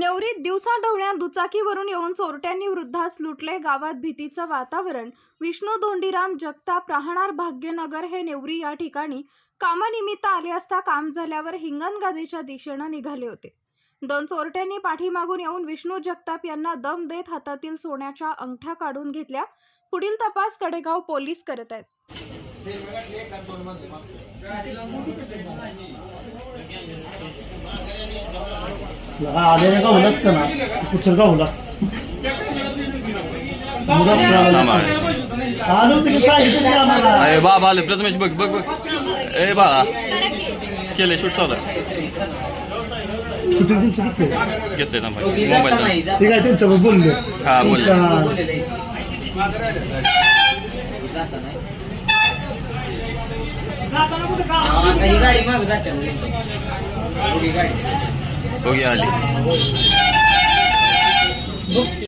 दिवसाढवळ्या दुचाकीवरून येऊन चोरट्यांनी वृद्धास लुटले. गावात भीतीचं वातावरण. विष्णू धोंडीराम जगताप राहणार भाग्यनगर हे नेवरी या ठिकाणी कामानिमित्त आले असता काम झाल्यावर हिंगणगादेच्या दिशेनं निघाले होते. दोन चोरट्यांनी पाठीमागून येऊन विष्णू जगताप यांना दम देत हातातील सोन्याच्या अंगठ्या काढून घेतल्या. पुढील तपास कडेगाव पोलीस करत आहेत. आलेलं का होलं असतं ना पुढचं का होलं असतं मुलं थांबा. आलो तिकडे सांगितलं नाही आम्हाला अरे बाबा आले. प्रथमेश बघ बघ बघ. ए बाळा. केले शूट चालू. शूटिंग त्यांचं किती घेतले थांबा मोबाईल ठीक आहे त्यांच्यावर बोलले. हा, ही गाडी माग जाते. गाडी. बघूया आली